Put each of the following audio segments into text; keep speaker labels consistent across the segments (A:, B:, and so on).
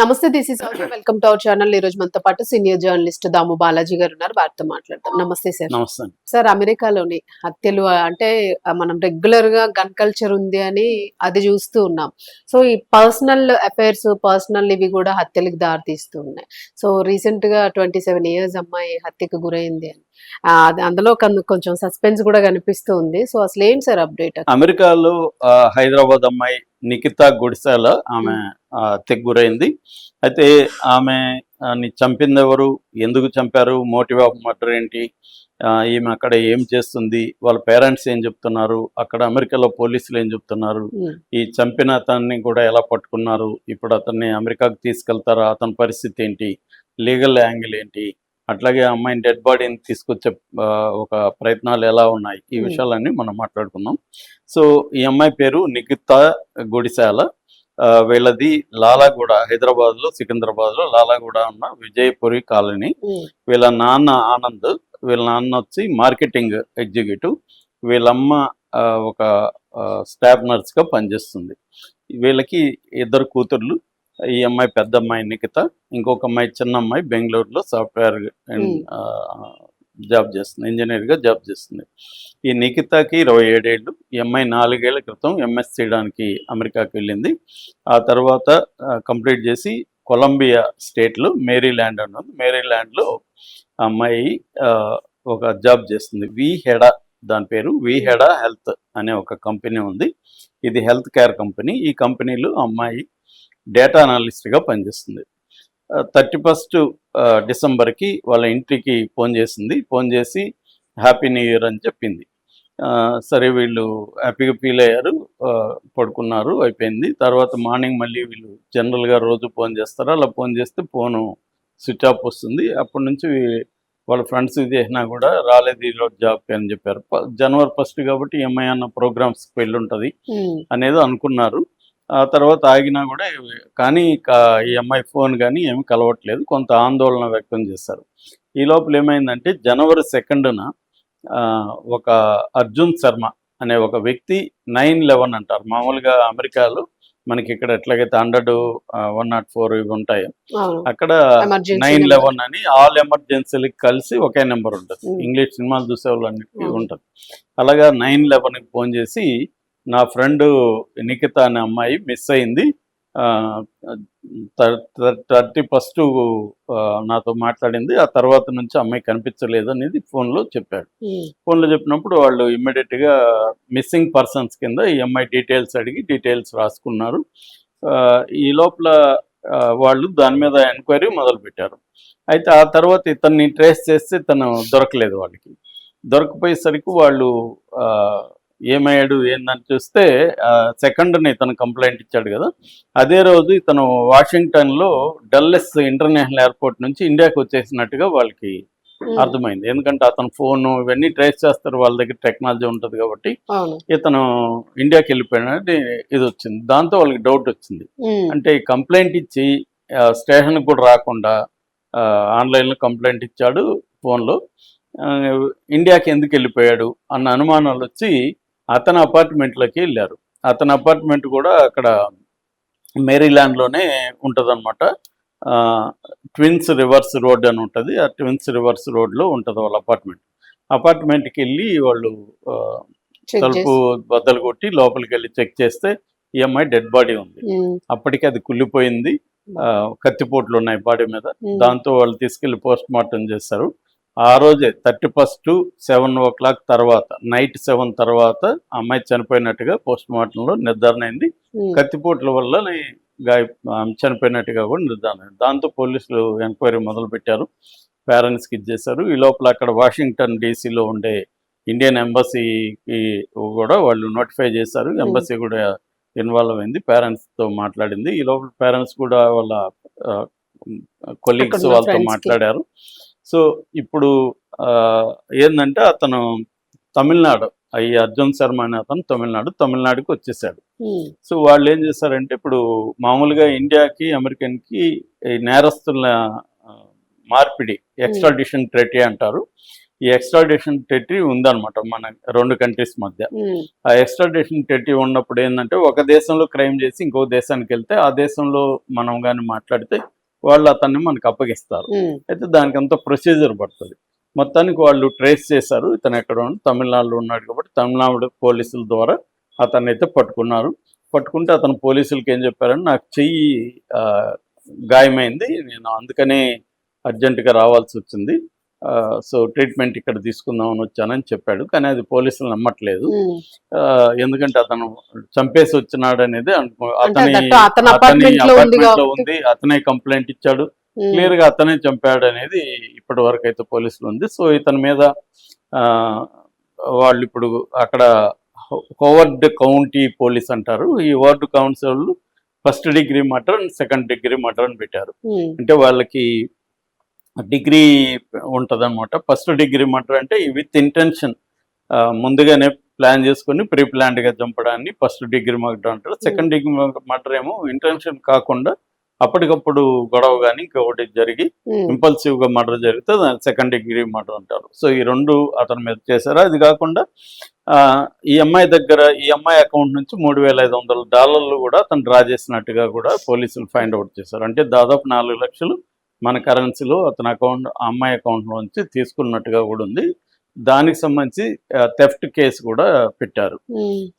A: నమస్తే this is welcome to our channel ఈ రోజు మనతో పాటు సీనియర్ జర్నలిస్ట్ దాము బాలాజీ గారు ఉన్నారు. వారితో మాట్లాడతాం నమస్తే సార్
B: నమస్తే.
A: సార్ అమెరికాలోని హత్యలు అంటే మనం రెగ్యులర్గా గన్ కల్చర్ ఉంది అని అది చూస్తూ ఉన్నాం. సో ఈ పర్సనల్ అఫైర్స్ పర్సనల్ ఇవి కూడా హత్యలకు దారి తీస్తూ ఉన్నాయి. సో రీసెంట్గా ట్వంటీ సెవెన్ ఇయర్స్ అమ్మాయి హత్యకు గురైంది అని. అందులో కొంచెం సస్పెన్స్ కూడా కనిపిస్తూ ఉంది. సో అసలు ఏంటి సార్ అప్డేట్
B: అమెరికాలో హైదరాబాద్ అమ్మాయి నిఖితా గుడిసాల ఆమె ఆ, హత్యకు గురైంది అయితే ఆమె చంపింది ఎవరు ఎందుకు చంపారు? మోటివ్ ఆఫ్ మర్డర్ ఏంటి? ఈమె అక్కడ ఏం చేస్తుంది? వాళ్ళ పేరెంట్స్ ఏం చెప్తున్నారు? అక్కడ అమెరికాలో పోలీసులు ఏం చెప్తున్నారు? ఈ చంపిన అతన్ని కూడా ఎలా పట్టుకున్నారు? ఇప్పుడు అతన్ని అమెరికాకు తీసుకెళ్తారా? అతని పరిస్థితి ఏంటి? లీగల్ యాంగిల్ ఏంటి? అట్లాగే అమ్మాయిని డెడ్ బాడీని తీసుకొచ్చే ఒక ప్రయత్నాలు ఎలా ఉన్నాయి? ఈ. విషయాలన్నీ మనం మాట్లాడుకుందాం. సో ఈ అమ్మాయి పేరు నిఖితా గుడిశాల. వీళ్ళది లాలాగూడ హైదరాబాద్లో సికింద్రాబాద్లో లాలాగూడ ఉన్న విజయపురి కాలనీ. వీళ్ళ నాన్న ఆనంద్ వీళ్ళ నాన్న వచ్చి మార్కెటింగ్ ఎగ్జిక్యూటివ్. వీళ్ళమ్మ ఒక స్టాఫ్ నర్స్గా పనిచేస్తుంది. వీళ్ళకి ఇద్దరు కూతుర్లు. ఈ అమ్మాయి పెద్ద అమ్మాయి నిఖిత. ఇంకొక అమ్మాయి చిన్న అమ్మాయి బెంగళూరులో సాఫ్ట్వేర్. జాబ్ చేస్తుంది ఇంజనీర్గా జాబ్ చేస్తుంది. ఈ నిఖితకి ఇరవై ఏడేళ్ళు. ఈ అమ్మాయి నాలుగేళ్ళ క్రితం ఎంఎస్ చేయడానికి అమెరికాకి వెళ్ళింది. ఆ తర్వాత కంప్లీట్ చేసి కొలంబియా స్టేట్లో మేరీల్యాండ్ అని ఉంది. మేరీల్యాండ్లో అమ్మాయి ఒక జాబ్ చేస్తుంది. వి హెడా దాని పేరు. వి హెడా హెల్త్ అనే ఒక కంపెనీ ఉంది. ఇది హెల్త్ కేర్ కంపెనీ. ఈ కంపెనీలో అమ్మాయి డేటా అనలిస్ట్గా పనిచేస్తుంది. థర్టీ ఫస్ట్ డిసెంబర్కి వాళ్ళ ఇంటికి ఫోన్ చేసింది. ఫోన్ చేసి హ్యాపీ న్యూ ఇయర్ అని చెప్పింది. సరే వీళ్ళు హ్యాపీగా ఫీల్ అయ్యారు. పడుకున్నారు అయిపోయింది. తర్వాత మార్నింగ్ మళ్ళీ వీళ్ళు జనరల్గా రోజు ఫోన్ చేస్తారు? అలా ఫోన్ చేస్తే ఫోను స్విచ్ ఆఫ్ వస్తుంది. అప్పటి నుంచి వాళ్ళ ఫ్రెండ్స్ చేసినా కూడా రాలేదు ఈరోజు జాబ్కి అని చెప్పారు. జనవరి ఫస్ట్ కాబట్టి ఎంఐ అన్న ప్రోగ్రామ్స్కి వెళ్ళి ఉంటుంది అనేది అనుకున్నారు. ఆ తర్వాత ఆగినా కూడా కానీ ఈ అమ్మాయి ఫోన్ కానీ ఏమి కలవట్లేదు. కొంత ఆందోళన వ్యక్తం చేశారు. ఈ లోపల ఏమైందంటే జనవరి సెకండ్న ఒక అర్జున్ శర్మ అనే ఒక వ్యక్తి నైన్ లెవెన్ అంటారు. మామూలుగా అమెరికాలో మనకి ఇక్కడ ఎట్లాగైతే హండ్రెడ్ వన్ నాట్ ఫోర్ ఇవి ఉంటాయో అక్కడ నైన్ లెవెన్ అని ఆల్ ఎమర్జెన్సీలకి కలిసి ఒకే నెంబర్ ఉంటుంది. ఇంగ్లీష్ సినిమాలు చూసే వాళ్ళన్నిటికీ. ఉంటుంది. అలాగా నైన్ లెవెన్కి ఫోన్ చేసి నా ఫ్రెండ్ నిఖిత అనే అమ్మాయి మిస్ అయింది. థర్టీ ఫస్ట్ నాతో మాట్లాడింది. ఆ తర్వాత నుంచి అమ్మాయి కనిపించలేదు అనేది ఫోన్లో చెప్పాడు. ఫోన్లో చెప్పినప్పుడు వాళ్ళు ఇమ్మీడియట్గా మిస్సింగ్ పర్సన్స్ కింద ఈ అమ్మాయి డీటెయిల్స్ అడిగి డీటెయిల్స్ రాసుకున్నారు. ఈ లోపల వాళ్ళు దాని మీద ఎంక్వైరీ మొదలుపెట్టారు. అయితే ఆ తర్వాత ఇతన్ని ట్రేస్ చేస్తే తను దొరకలేదు వాళ్ళకి. దొరకపోయేసరికి వాళ్ళు ఏమయ్యాడు ఏందని చూస్తే సెకండ్ని ఇతను కంప్లైంట్ ఇచ్చాడు కదా. అదే రోజు ఇతను వాషింగ్టన్లో డల్లెస్ ఇంటర్నేషనల్ ఎయిర్పోర్ట్ నుంచి ఇండియాకి వచ్చేసినట్టుగా వాళ్ళకి అర్థమైంది. ఎందుకంటే అతను ఫోన్ ఇవన్నీ ట్రేస్ చేస్తారు వాళ్ళ దగ్గర టెక్నాలజీ ఉంటుంది కాబట్టి ఇతను ఇండియాకి వెళ్ళిపోయినది ఇది వచ్చింది. దాంతో వాళ్ళకి డౌట్ వచ్చింది. అంటే కంప్లైంట్ ఇచ్చి స్టేషన్కి కూడా రాకుండా ఆన్లైన్లో కంప్లైంట్ ఇచ్చాడు ఫోన్లో. ఇండియాకి ఎందుకు వెళ్ళిపోయాడు అన్న అనుమానాలు వచ్చి అతని అపార్ట్మెంట్లోకి వెళ్ళారు. అతని అపార్ట్మెంట్ కూడా అక్కడ మేరీల్యాండ్లోనే ఉంటుందన్నమాట. ఆ, ట్విన్స్ రివర్స్ రోడ్ అని ఉంటుంది. ఆ ట్విన్స్ రివర్స్ రోడ్లో ఉంటుంది వాళ్ళ అపార్ట్మెంట్. అపార్ట్మెంట్కి వెళ్ళి వాళ్ళు తలుపు బద్దలు కొట్టి లోపలికి వెళ్ళి చెక్ చేస్తే ఈ అమ్మాయి డెడ్ బాడీ ఉంది. అప్పటికి అది కుళ్ళిపోయింది. కత్తిపోట్లు ఉన్నాయి బాడీ మీద. దాంతో వాళ్ళు తీసుకెళ్ళి పోస్ట్ మార్టం చేస్తారు. ఆ రోజే thirty first seven o'clock తర్వాత నైట్ సెవెన్ తర్వాత అమ్మాయి చనిపోయినట్టుగా పోస్ట్ మార్టంలో నిర్ధారణ అయింది. కత్తిపోట్ల వల్ల గాయ చనిపోయినట్టుగా కూడా నిర్ధారణ అయింది. దాంతో పోలీసులు ఎంక్వైరీ మొదలు పెట్టారు. పేరెంట్స్కి ఇచ్చేశారు ఈ లోపల అక్కడ వాషింగ్టన్ డీసీలో ఉండే ఇండియన్ ఎంబసీకి కూడా వాళ్ళు నోటిఫై చేశారు. ఎంబసీ కూడా ఇన్వాల్వ్ అయింది. పేరెంట్స్తో మాట్లాడింది. ఈ లోపల పేరెంట్స్ కూడా వాళ్ళ కొలీగ్స్ వాళ్ళతో
A: కి.
B: మాట్లాడారు. సో ఇప్పుడు ఏంటంటే అతను తమిళనాడు ఈ అర్జున్ శర్మ అనే అతను తమిళనాడు తమిళనాడుకి వచ్చేసాడు. సో వాళ్ళు ఏం చేశారంటే ఇప్పుడు మామూలుగా ఇండియాకి అమెరికన్కి ఈ నేరస్తుల మార్పిడి ఎక్స్ట్రాడిషన్ ట్రెటీ అంటారు. ఈ ఎక్స్ట్రాడిషన్ టెట్టి ఉందన్నమాట మన రెండు కంట్రీస్ మధ్య. ఆ ఎక్స్ట్రాడిషన్ టెట్టి ఉన్నప్పుడు ఏంటంటే ఒక దేశంలో క్రైమ్ చేసి ఇంకో దేశానికి వెళ్తే ఆ దేశంలో మనం కానీ మాట్లాడితే వాళ్ళు అతన్ని మనకు అప్పగిస్తారు. అయితే దానికి అంత ప్రొసీజర్ పడుతుంది. మొత్తానికి వాళ్ళు ట్రేస్ చేశారు. ఇతను ఎక్కడ తమిళనాడులో ఉన్నాడు కాబట్టి తమిళనాడు పోలీసుల ద్వారా అతన్ని అయితే పట్టుకున్నారు. పట్టుకుంటే అతను పోలీసులకి ఏం చెప్పారంటే నాకు చెయ్యి గాయమైంది. నేను అందుకనే అర్జెంటుగా రావాల్సి వచ్చింది. సో ట్రీట్మెంట్ ఇక్కడ తీసుకుందామని వచ్చానని చెప్పాడు. కానీ అది పోలీసులు నమ్మట్లేదు. ఎందుకంటే అతను చంపేసి వచ్చినాడు అనేది అతని
A: ఉంది
B: అతనే కంప్లైంట్ ఇచ్చాడు. క్లియర్గా అతనే చంపాడు అనేది ఇప్పటి వరకు అయితే పోలీసులు ఉంది. సో ఇతని మీద ఆ, వాళ్ళు ఇప్పుడు అక్కడ హోవర్డ్ కౌంటీ పోలీస్ అంటారు. ఈ ward council first degree murder and second degree murder అని పెట్టారు అంటే వాళ్ళకి డిగ్రీ ఉంటుంది అనమాట ఫస్ట్ డిగ్రీ మర్డర్ అంటే విత్ ఇంటెన్షన్. ముందుగానే ప్లాన్ చేసుకొని ప్రీ ప్లాన్డ్గా చంపడాన్ని ఫస్ట్ డిగ్రీ మర్డర్ అంటారు. సెకండ్ డిగ్రీ మర్డర్ ఏమో ఇంటెన్షన్ కాకుండా అప్పటికప్పుడు గొడవ కానీ ఇంకొకటి జరిగి ఇంపల్సివ్గా మర్డర్ జరిగితే సెకండ్ డిగ్రీ మర్డర్ అంటారు. సో ఈ రెండు అతని మీద చేశారు. అది కాకుండా ఆ, ఈ అమ్మాయి దగ్గర ఈ అమ్మాయి అకౌంట్ నుంచి మూడు వేల ఐదు వందల డాలర్లు కూడా అతను డ్రా చేసినట్టుగా కూడా పోలీసులు ఫైండ్ అవుట్ చేశారు. అంటే దాదాపు నాలుగు లక్షలు మన కరెన్సీలో అతని అకౌంట్ ఆ అమ్మాయి అకౌంట్ నుంచి తీసుకున్నట్టుగా కూడా ఉంది. దానికి సంబంధించి థెఫ్ట్ కేసు కూడా పెట్టారు.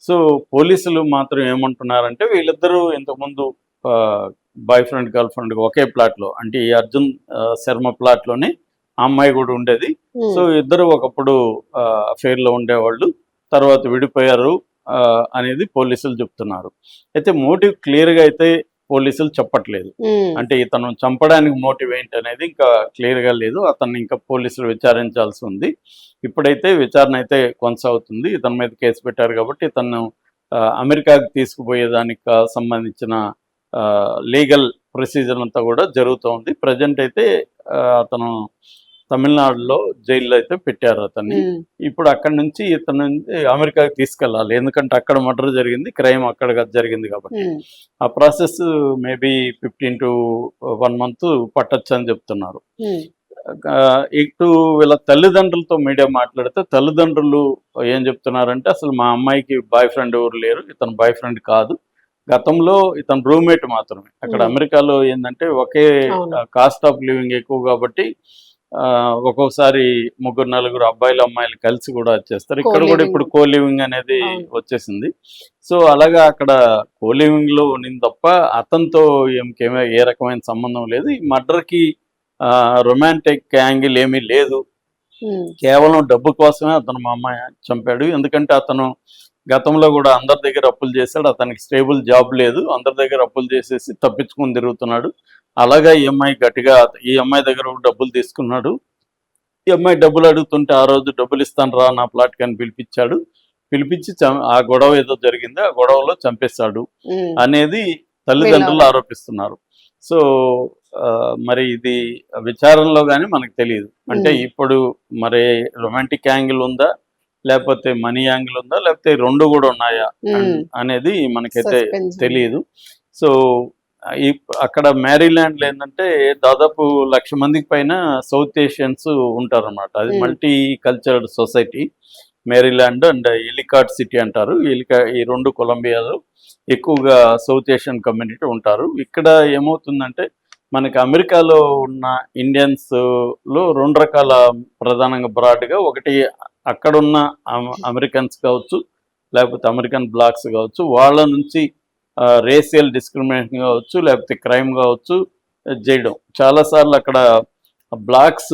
B: సో పోలీసులు మాత్రం ఏమంటున్నారంటే వీళ్ళిద్దరూ ఇంతకుముందు బాయ్ ఫ్రెండ్ గర్ల్ ఫ్రెండ్ ఒకే ప్లాట్లో అంటే ఈ అర్జున్ శర్మ ప్లాట్లోనే అమ్మాయి కూడా ఉండేది. సో ఇద్దరు ఒకప్పుడు అఫేర్లో ఉండేవాళ్ళు. తర్వాత విడిపోయారు అనేది పోలీసులు చెప్తున్నారు. అయితే మోటివ్ క్లియర్గా అయితే పోలీసులు చెప్పట్లేదు. అంటే ఇతను చంపడానికి మోటివ్ ఏంటి అనేది ఇంకా క్లియర్గా లేదు. అతన్ని ఇంకా పోలీసులు విచారించాల్సి ఉంది. ఇప్పుడైతే విచారణ అయితే కొనసాగుతుంది. ఇతని మీద కేసు పెట్టారు కాబట్టి ఇతను అమెరికాకి తీసుకుపోయేదానికి సంబంధించిన లీగల్ ప్రొసీజర్ అంతా కూడా జరుగుతూ ప్రజెంట్ అయితే అతను తమిళనాడులో జైల్లో అయితే పెట్టారు అతన్ని. ఇప్పుడు అక్కడి నుంచి ఇతను అమెరికాకి తీసుకెళ్ళాలి. ఎందుకంటే అక్కడ మర్డర్ జరిగింది క్రైమ్ అక్కడ జరిగింది కాబట్టి. ఆ process maybe fifteen to one month పట్టచ్చు అని చెప్తున్నారు. ఇటు వీళ్ళ తల్లిదండ్రులతో మీడియా మాట్లాడితే తల్లిదండ్రులు ఏం చెప్తున్నారంటే అసలు మా అమ్మాయికి బాయ్ ఫ్రెండ్ ఎవరు లేరు ఇతను బాయ్ ఫ్రెండ్ కాదు. గతంలో ఇతను రూమ్మేట్ మాత్రమే. అక్కడ. అమెరికాలో ఏంటంటే ఒకే. కాస్ట్ ఆఫ్ లివింగ్ ఎక్కువ కాబట్టి ఆ, ఒక్కొక్కసారి ముగ్గురు నలుగురు అబ్బాయిలు అమ్మాయిలు కలిసి కూడా వచ్చేస్తారు. ఇక్కడ కూడా. ఇప్పుడు కో లివింగ్ అనేది. వచ్చేసింది. సో అలాగా అక్కడ కో లివింగ్లో ఉన్నింది తప్ప అతనితో ఏమికేమే ఏ రకమైన సంబంధం లేదు. ఈ మర్డర్కి రొమాంటిక్ యాంగిల్ ఏమీ లేదు.
A: ఉమ్,
B: కేవలం డబ్బు కోసమే అతను మా అమ్మాయి చంపాడు. ఎందుకంటే అతను గతంలో కూడా అందరి దగ్గర అప్పులు చేశాడు. అతనికి స్టేబుల్ జాబ్ లేదు. అందరి దగ్గర అప్పులు చేసేసి తప్పించుకుని తిరుగుతున్నాడు. అలాగా ఈ అమ్మాయి గట్టిగా ఈ అమ్మాయి దగ్గర డబ్బులు తీసుకున్నాడు. ఈ అమ్మాయి డబ్బులు అడుగుతుంటే ఆ రోజు డబ్బులు ఇస్తాను రా నా ప్లాట్కి అని పిలిపించాడు. పిలిపించి చం- ఆ గొడవ ఏదో జరిగింది. ఆ గొడవలో చంపేశాడు అనేది తల్లిదండ్రులు ఆరోపిస్తున్నారు. సో మరి ఇది విచారణలో కానీ మనకు తెలియదు. అంటే. ఇప్పుడు మరి రొమాంటిక్ యాంగిల్ ఉందా? లేకపోతే మనీ యాంగిల్ ఉందా లేకపోతే రెండు కూడా ఉన్నాయా అనేది మనకైతే. తెలియదు సో ఈ అక్కడ మ్యారీల్యాండ్లో ఏంటంటే దాదాపు లక్ష మందికి పైన సౌత్ ఏషియన్స్ ఉంటారన్నమాట. అది
A: Hmm.
B: Multicultural society Maryland and Ellicott City అంటారు. ఎలికా ఈ రెండు కొలంబియాలో ఎక్కువగా సౌత్ ఏషియన్ కమ్యూనిటీ ఉంటారు. ఇక్కడ ఏమవుతుందంటే మనకి అమెరికాలో ఉన్న ఇండియన్స్లో రెండు రకాల ప్రధానంగా బ్రాడ్గా ఒకటి అక్కడున్న అమెరికన్స్ కావచ్చు లేకపోతే అమెరికన్ బ్లాక్స్ కావచ్చు వాళ్ళ నుంచి రేసియల్ డిస్క్రిమినేషన్ కావచ్చు లేకపోతే క్రైమ్ కావచ్చు చేయడం. చాలాసార్లు అక్కడ బ్లాక్స్